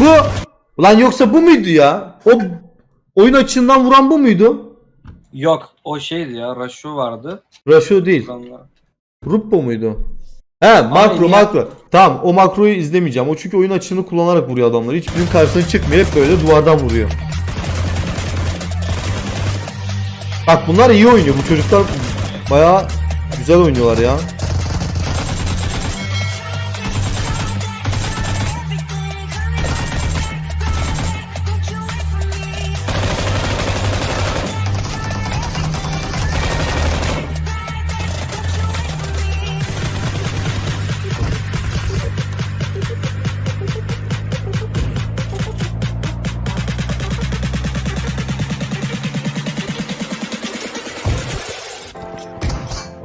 Bu Ulan yoksa bu muydu ya? O oyun açığından vuran bu muydu? Yok o şeydi ya Rashu vardı. Rasho değil. Ruppo muydu? He makro makro. Tamam o makroyu izlemeyeceğim. O çünkü oyun açığını kullanarak vuruyor adamları. Hiçbirinin karşısına çıkmıyor. Hep böyle duvardan vuruyor. Bak bunlar iyi oynuyor. Bu çocuklar bayağı güzel oynuyorlar ya.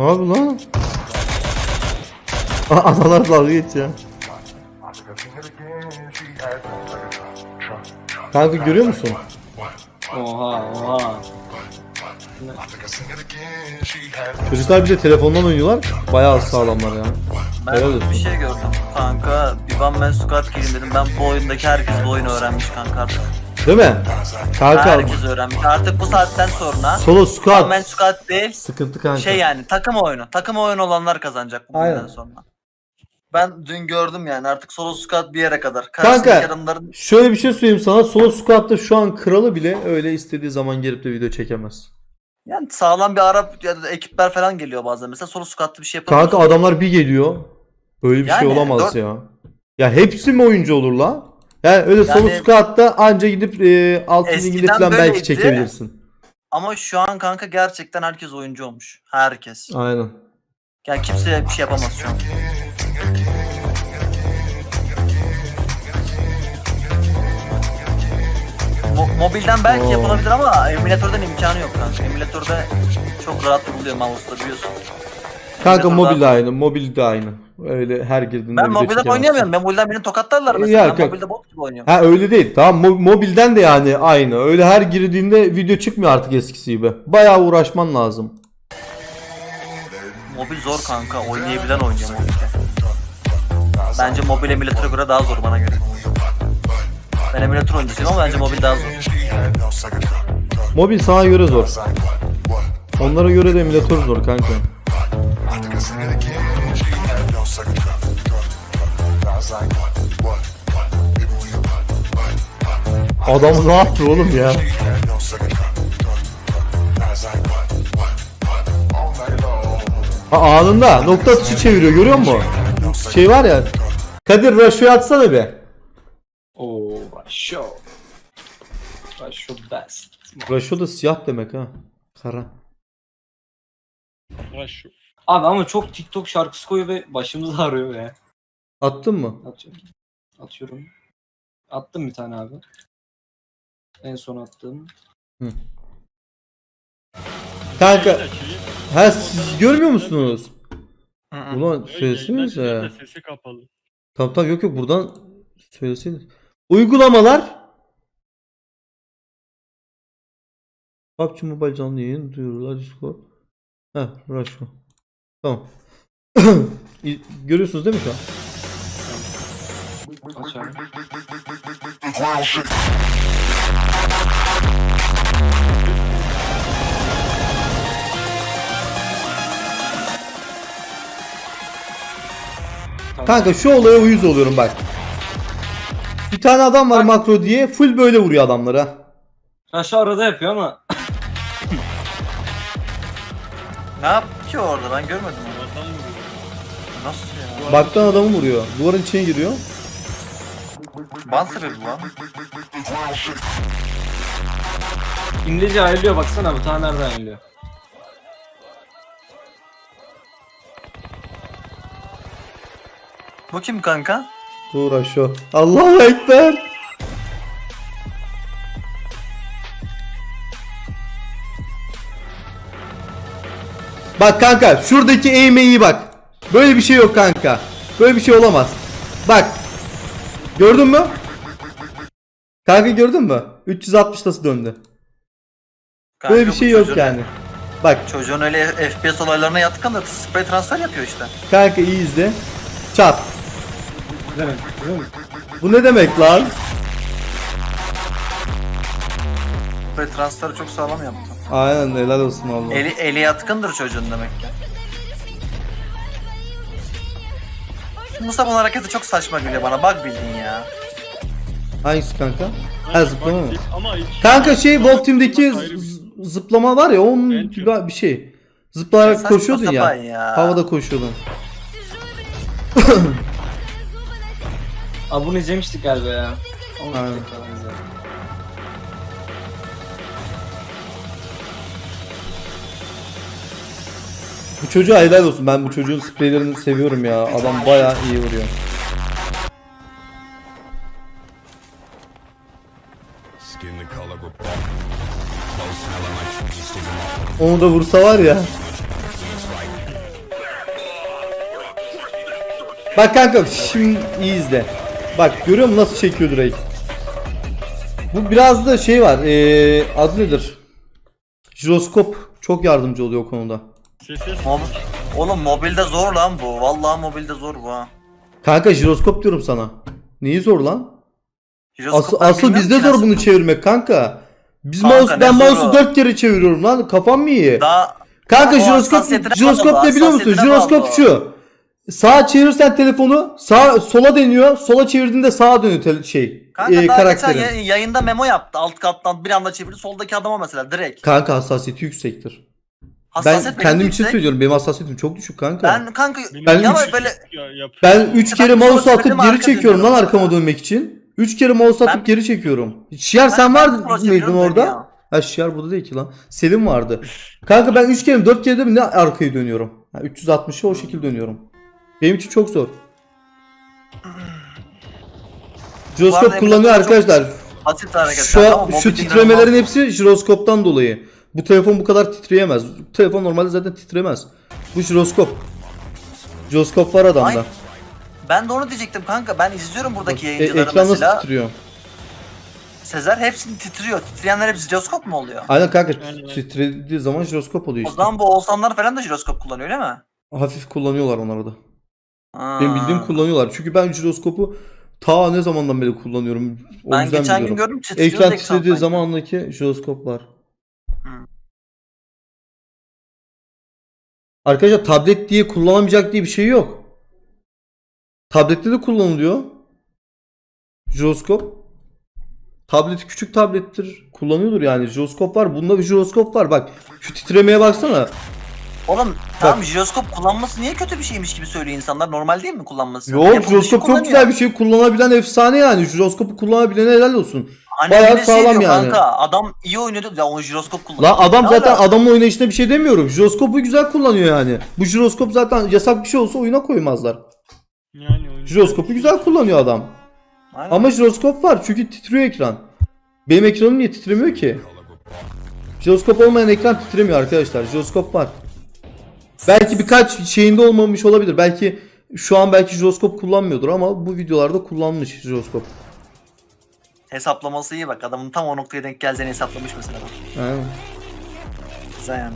Ne yapıyor lan? Analar dalga geçiyor. Kanka görüyor musun? Oha oha. Çocuklar bir de telefondan oynuyorlar. Bayağı sağlamlar ya. Ben Helal olsun. bir şey gördüm kanka. Bir ben squat gireyim dedim. Ben bu oyundaki herkes bu oyunu öğrenmiş kanka artık. Değil mi? Kanka Herkes öğrenmiş. Artık bu saatten sonra solo ben squat. squat değil. Sıkıntı kanka. Şey yani takım oyunu. Takım oyunu olanlar kazanacak bu Aynen. günden sonra. Ben dün gördüm yani artık solo squat bir yere kadar. Kanka. Karşısındaki adamların Şöyle bir şey söyleyeyim sana. Solo squat'ta şu an kralı bile öyle istediği zaman gelip de video çekemez. yani sağlam bir Arap ya da ekipler falan geliyor bazen. Mesela solo squat'ta bir şey yapamıyorsun. Kanka adamlar bir geliyor. Böyle bir şey Yani olamaz dört- ya. Ya hepsi mi oyuncu olur la? Yani öyle solo Yani- squat'ta anca gidip e, altın liginde falan belki çekebilirsin. Ama şu an kanka gerçekten herkes oyuncu olmuş. Herkes. Aynen. Yani kimse bir şey yapamaz şu an. Mo- mobilden belki Oo. yapılabilir ama emülatörden imkanı yok kanka. Emülatörde çok rahat vuruluyor mouse'da biliyorsun. Kanka mobil de aynı. Mobil de aynı. Öyle her girdiğinde Ben çekemezsin. oynayamıyorum. Ben mobilden beni tokatlarlar mesela. Yok, ben mobilde bot gibi oynuyorum. Ha öyle değil. Tamam mo- mobilden de yani aynı. Öyle her girdiğinde video çıkmıyor artık eskisi gibi. Bayağı uğraşman lazım. Mobil zor kanka. Oynayabilen oynuyor mobilde. Bence mobil emülatöre göre daha zor bana göre. Ben emülatör oyuncusuyum ama bence mobil daha zor. Mobil sana göre zor. Onlara göre de emülatör zor kanka. Adam ne yaptı oğlum ya? Ha, anında nokta atışı çeviriyor görüyor musun? Şey var ya. Kadir Rasho'yu atsana be. Oo Rashu. Rashu best. Rasho da siyah demek ha. Kara. Rashu. Abi ama çok TikTok şarkısı koyuyor ve başımız ağrıyor ya. Attın mı? Atıyorum. Atıyorum. Attım bir tane abi. En son attığım. Kanka ha siz görmüyor musunuz? Hı hı. Ulan dinliyorum da Sesi kapalı. Tamam tamam yok yok buradan söyleseniz. Uygulamalar PUBG Mobile canlı yayın duyurular Discord. Heh Russia. Tamam. İ- Görüyorsunuz değil mi şu an? Aç abi. Tamam. Kanka şu olaya uyuz oluyorum bak. Bir tane adam var makro diye full böyle vuruyor adamlara. Rashu arada yapıyor ama Ne yapıyor orada ben görmedim onu. Nasıl ya? Baktan adamı vuruyor. Duvarın içine giriyor. Ban sebebi bu lan. İngilizce ayarlıyor baksana bu tane nereden ayarlıyor. Bu kim kanka? Uğraş şu. Allahu Ekber. Bak kanka şuradaki eğime iyi bak. Böyle bir şey yok kanka. Böyle bir şey olamaz. Bak. Gördün mü? Kanka gördün mü? 360 360'tası döndü. Kanka, Böyle bir şey yok çocuğun, yani. Bak. Çocuğun öyle FPS olaylarına yatkın da spray transfer yapıyor işte. Kanka iyi izle. Çat. Bu ne demek lan? Spray transferi çok sağlam yaptı. Aynen helal olsun valla. Eli, eli yatkındır çocuğun demek ki. Mustafa'nın hareketi çok saçma geliyor bana. Bak bildiğin ya. Hangisi kanka? Ha zıplama mı? Ama hiç- Kanka şey Wolf Team'deki z- zıplama var ya onun Bence. gibi bir şey. Zıplayarak Saçma koşuyordun sapan ya. ya. Havada koşuyordun. Aa bunu izlemiştik galiba ya. Aynen. Bu çocuğa helal olsun. Ben bu çocuğun spreylerini seviyorum ya. Adam bayağı iyi vuruyor. Onu da vursa var ya. Bak kanka şimdi iyi izle. Bak görüyor musun nasıl çekiyor Drake? Bu biraz da şey var. Eee adı nedir? Jiroskop çok yardımcı oluyor o konuda. Ses ses. Mob Oğlum mobilde zor lan bu. Vallahi mobilde zor bu ha. Kanka jiroskop diyorum sana. Neyi zor lan? Asıl, asıl bizde ki zor nasıl. bunu çevirmek kanka. Biz Kanka mouse ne ben zoru? mouse'u 4 kere çeviriyorum lan. Kafam mı iyi? Daha Kanka O jiroskop jiroskop bağlı, ne biliyor musun? hassasiyetine Jiroskop bağlı. şu. Sağa çevirirsen telefonu sağ sola deniyor. Sola çevirdiğinde sağa dönüyor tel- şey Kanka e, daha karakterin. geçen yay- yayında memo yaptı. Alt kattan bir anda çevirdi. Soldaki adama mesela direkt. Kanka hassasiyeti yüksektir. Hassasiyet ben benim kendim için yüksek. söylüyorum. Benim hassasiyetim çok düşük kanka. Ben Ben kanka Ben ya üç- böyle Ya, ben 3 Ben kere bir mouse soru atıp geri arka çekiyorum lan dönüyorum arkama dönmek için. 3 kere mouse atıp Ben- geri çekiyorum. Şiar sen Ben- var ben mıydın çeviriyorum orada? ya. Ha Şiar burada değil ki lan. Selim vardı. Kanka ben 3 kere 4 kere de mi ne arkayı dönüyorum. Ha, 360'ı o şekilde dönüyorum. Benim için çok zor. Bu Jiroskop kullanıyor emülatör çok arkadaşlar. Basit hareketler Şu, ama şu titremelerin hepsi jiroskoptan dolayı. Bu telefon bu kadar titreyemez. Bu telefon normalde zaten titremez. Bu jiroskop. Jiroskop var adamda. Ay, Ben de onu diyecektim kanka. Ben izliyorum buradaki E, yayıncıları ekran nasıl mesela. titriyor? Sezer hepsini titriyor. Titreyenler hepsi jiroskop mu oluyor? Aynen kanka Aynen. titrediği zaman jiroskop oluyor O işte. zaman bu Oğuzhanlar falan da jiroskop kullanıyor öyle mi? Hafif kullanıyorlar onları da. Ha. Benim bildiğim kullanıyorlar. Çünkü ben jiroskopu ta ne zamandan beri kullanıyorum. O Ben yüzden geçen gün biliyorum. gördüm titriyor. Ekran titrediği sanki. zamandaki jiroskoplar. Arkadaşlar tablet diye kullanamayacak diye bir şey yok. Tablette de kullanılıyor. Jiroskop. Tablet küçük tablettir. Kullanıyordur yani. Jiroskop var. Bunda bir jiroskop var. Bak şu titremeye baksana. Oğlum tamam jiroskop kullanması niye kötü bir şeymiş gibi söylüyor insanlar. Normal değil mi kullanması? Yok Yapıldığı jiroskop çok kullanıyor. güzel bir şey. Kullanabilen efsane yani. Jiroskopu kullanabilene helal olsun. Hani Bayağı bir de şey sağlam diyor yani. Kanka adam iyi oynuyordu ya o jiroskop kullanıyor. La adam Ne zaten ala- adamın oynayışına bir şey demiyorum. Jiroskopu güzel kullanıyor yani. Bu jiroskop zaten yasak bir şey olsa oyuna koymazlar. Yani oyun- Jiroskopu güzel kullanıyor adam. Aynen. Ama jiroskop var çünkü titriyor ekran. Benim ekranım niye titremiyor ki? Jiroskop olmayan ekran titremiyor arkadaşlar. Jiroskop var. Belki birkaç şeyinde olmamış olabilir. Belki şu an belki jiroskop kullanmıyordur ama bu videolarda kullanmış jiroskop. Hesaplaması iyi bak adamın tam o noktaya denk geleceğini hesaplamış mesela. Aynen. Güzel yani.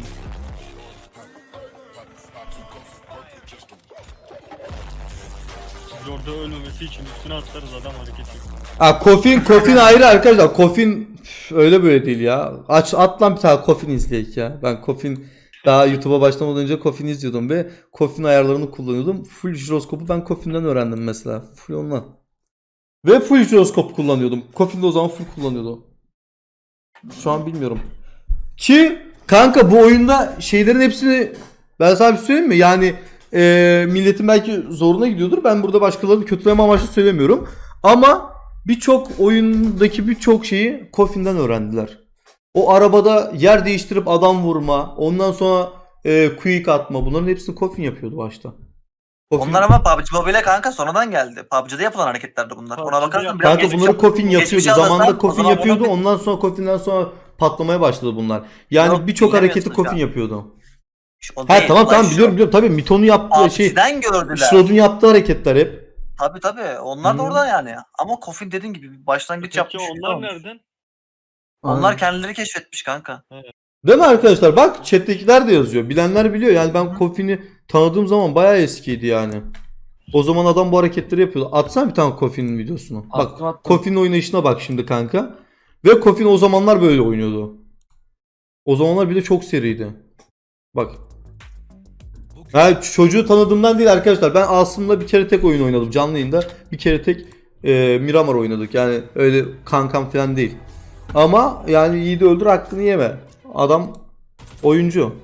Orada ölmemesi için üstüne atlarız adam hareket ediyor. Ha kofin kofin ayrı arkadaşlar. Kofin üf, öyle böyle değil ya. Aç at lan bir tane kofin izleyek ya. Ben kofin daha YouTube'a başlamadan önce kofin izliyordum ve kofin ayarlarını kullanıyordum. Full jiroskopu ben kofinden öğrendim mesela. Full ondan. Ve full jiroskop kullanıyordum. Kofin de o zaman full kullanıyordu. Şu an bilmiyorum. Ki kanka bu oyunda şeylerin hepsini ben sana bir şey söyleyeyim mi? Yani eee, milletin belki zoruna gidiyordur. Ben burada başkalarını kötüleme amaçlı söylemiyorum. Ama birçok oyundaki birçok şeyi Koffin'den öğrendiler. O arabada yer değiştirip adam vurma, ondan sonra e, quick atma bunların hepsini Coffin yapıyordu başta. Coffin- Onlar ama PUBG Mobile kanka sonradan geldi. PUBG'de yapılan hareketlerdi bunlar. Ona bakarsan biraz Kanka geçmiş bunları yap- Coffin yapıyordu. geçmişi alırsan Zamanında o Coffin zaman yapıyordu. bunu- Ondan sonra Coffin'den sonra patlamaya başladı bunlar. Yani Yok, birçok hareketi bilemiyorsunuz Coffin ya. yapıyordu. O Ha değil, tamam olay tamam şu. biliyorum biliyorum. Tabii Mito'nun yaptığı şey PUBG'den gördüler. Yaptığı hareketler hep. Tabi tabi. Onlar da Hı. orada yani. Ama Coffin dediğin gibi bir başlangıç Peki yapmış. onlar nereden? Onlar kendileri keşfetmiş kanka. Değil mi arkadaşlar? Bak chat'tekiler de yazıyor. Bilenler biliyor. Yani ben Kofi'ni tanıdığım zaman bayağı eskiydi yani. O zaman adam bu hareketleri yapıyordu. Atsana bir tane Kofi'nin videosunu. Bak Attım, attım. Kofi'nin oynayışına bak şimdi kanka. Ve Kofin o zamanlar böyle oynuyordu. O zamanlar bir de çok seriydi. Bak. Ha, çocuğu tanıdığımdan değil arkadaşlar. Ben Asım'la bir kere tek oyun oynadım canlı yayında. Bir kere tek e, Miramar oynadık. Yani öyle kankam falan değil. Ama yani yiğidi öldür hakkını yeme. Adam oyuncu.